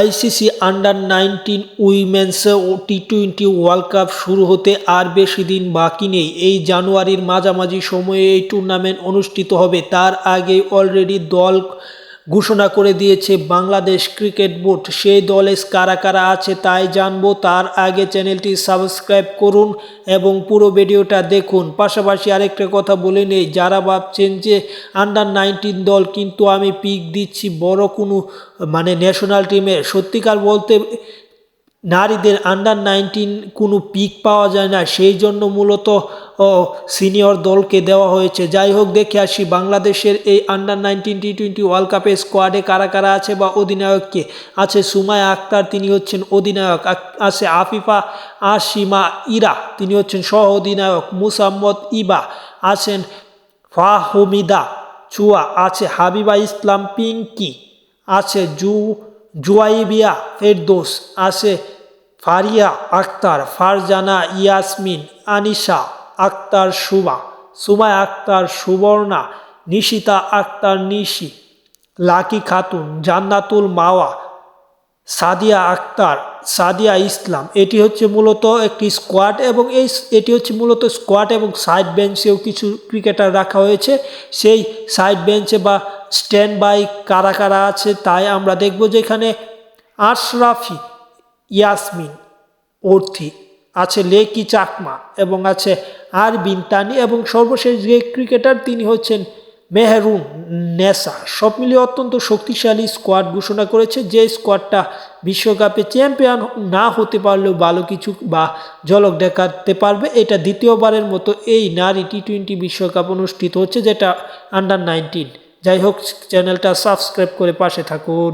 ICC under nineteen women's T twenty world cup শুরু হতে আর বেশি দিন বাকি নেই। এই জানুয়ারির মাঝামাঝি সময়ে এই টুর্নামেন্ট অনুষ্ঠিত হবে। তার আগে অলরেডি দল ঘোষণা করে দিয়েছে বাংলাদেশ ক্রিকেট বোর্ড। সেই দলে কারা কারা আছে তাই জানব। তার আগে চ্যানেলটি সাবস্ক্রাইব করুন এবং পুরো ভিডিওটা দেখুন। পাশাপাশি আরেকটা কথা বলে নেই, যারা ভাবছেন যে আন্ডার নাইনটিন দল কিন্তু আমি পিক দিচ্ছি বড় কোনো মানে ন্যাশনাল টিমে সত্যিকার বলতে নারীদের আন্ডার নাইনটিন কোনো পিক পাওয়া যায় না। সেই জন্য মূলত সিনিয়র দলকে দেওয়া হয়েছে। যাই হোক, দেখে আসি, বাংলাদেশের এই under nineteen T twenty world কাপের স্কোয়াডে কারা কারা আছে বা অধিনায়ককে আছে সুমায়া আক্তার, তিনি হচ্ছেন অধিনায়ক। আছে আফিফা, আসিমা ইরা, তিনি হচ্ছেন সহ অধিনায়ক মুসাম্মদ ইবা, আছেন ফাহমিদা চুয়া, আছে হাবিবা ইসলাম পিঙ্কি, আছে জু, জুয়াইবিয়া ফেরদোস, আছে ফারিয়া আক্তার, ফারজানা, ইয়াসমিন, আনিশা আক্তার সুবা সুমায় আক্তার, সুবর্ণা, নিশিতা আক্তার, নিশি, লাকি খাতুন, জান্নাতুল মাওয়া, সাদিয়া আক্তার, সাদিয়া ইসলাম। এটি হচ্ছে মূলত একটি স্কোয়াড এবং এই এটি হচ্ছে মূলত স্কোয়াড এবং সাইড বেঞ্চেও কিছু ক্রিকেটার রাখা হয়েছে। সেই সাইড বেঞ্চে বা স্ট্যান্ড বাই কারা কারা আছে তাই আমরা দেখব যে এখানে আশরাফি ইয়াসমিন, অর্থি, আছে লেকি চাকমা এবং আছে আরবিন তানি এবং সর্বশেষ যে ক্রিকেটার তিনি হচ্ছেন মেহরুন নেসা। সব মিলিয়ে অত্যন্ত শক্তিশালী স্কোয়াড ঘোষণা করেছে যে স্কোয়াডটা বিশ্বকাপে চ্যাম্পিয়ন না হতে পারলেও ভালো কিছু বা ঝলক দেখাতে পারবে। এটা দ্বিতীয়বারের মতো এই নারী টি টোয়েন্টি বিশ্বকাপ অনুষ্ঠিত হচ্ছে যেটা আন্ডার নাইনটিন যাই হোক চ্যানেলটা সাবস্ক্রাইব করে পাশে থাকুন।